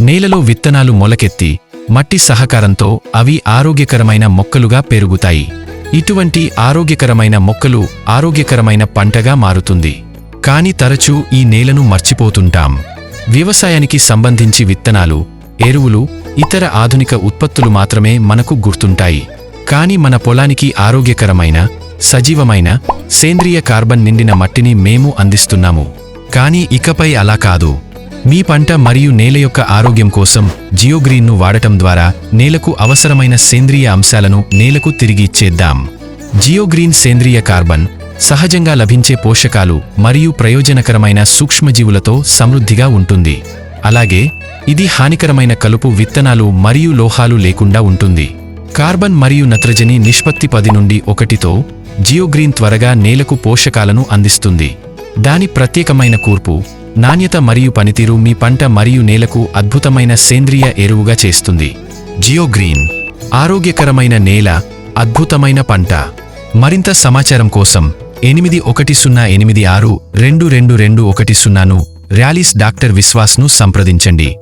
నేలలో విత్తనాలు మొలకెత్తి మట్టి సహకారంతో అవి ఆరోగ్యకరమైన మొక్కలుగా పెరుగుతాయి. ఇటువంటి ఆరోగ్యకరమైన మొక్కలు ఆరోగ్యకరమైన పంటగా మారుతుంది. కాని తరచూ ఈ నేలను మర్చిపోతుంటాం. వ్యవసాయానికి సంబంధించి విత్తనాలు ఎరువులు ఇతర ఆధునిక ఉత్పత్తులు మాత్రమే మనకు గుర్తుంటాయి. కాని మన పొలానికి ఆరోగ్యకరమైన సజీవమైన సేంద్రియ కార్బన్ నిండిన మట్టిని మేము అందిస్తున్నాము. కానీ ఇకపై అలా కాదు. మీ పంట మరియు నేల యొక్క ఆరోగ్యం కోసం జియోగ్రీన్ను వాడటం ద్వారా నేలకు అవసరమైన సేంద్రియ అంశాలను నేలకు తిరిగి ఇచ్చేద్దాం. జియోగ్రీన్ సేంద్రియ కార్బన్ సహజంగా లభించే పోషకాలు మరియు ప్రయోజనకరమైన సూక్ష్మజీవులతో సమృద్ధిగా ఉంటుంది. అలాగే ఇది హానికరమైన కలుపు విత్తనాలు మరియు లోహాలు లేకుండా ఉంటుంది. కార్బన్ మరియు నత్రజని నిష్పత్తి పది నుండి ఒకటితో జియోగ్రీన్ త్వరగా నేలకు పోషకాలను అందిస్తుంది. దాని ప్రత్యేకమైన కూర్పు నాణ్యత మరియు పనితీరు మీ పంట మరియు నేలకు అద్భుతమైన సేంద్రియ ఎరువుగా చేస్తుంది. జియోగ్రీన్ ఆరోగ్యకరమైన నేల అద్భుతమైన పంట. మరింత సమాచారం కోసం ఎనిమిది ఒకటి సున్నా ఎనిమిది ఆరు రెండు రెండు రెండు ఒకటి సున్నాను ర్యాలీస్ డాక్టర్ విశ్వాస్ను సంప్రదించండి.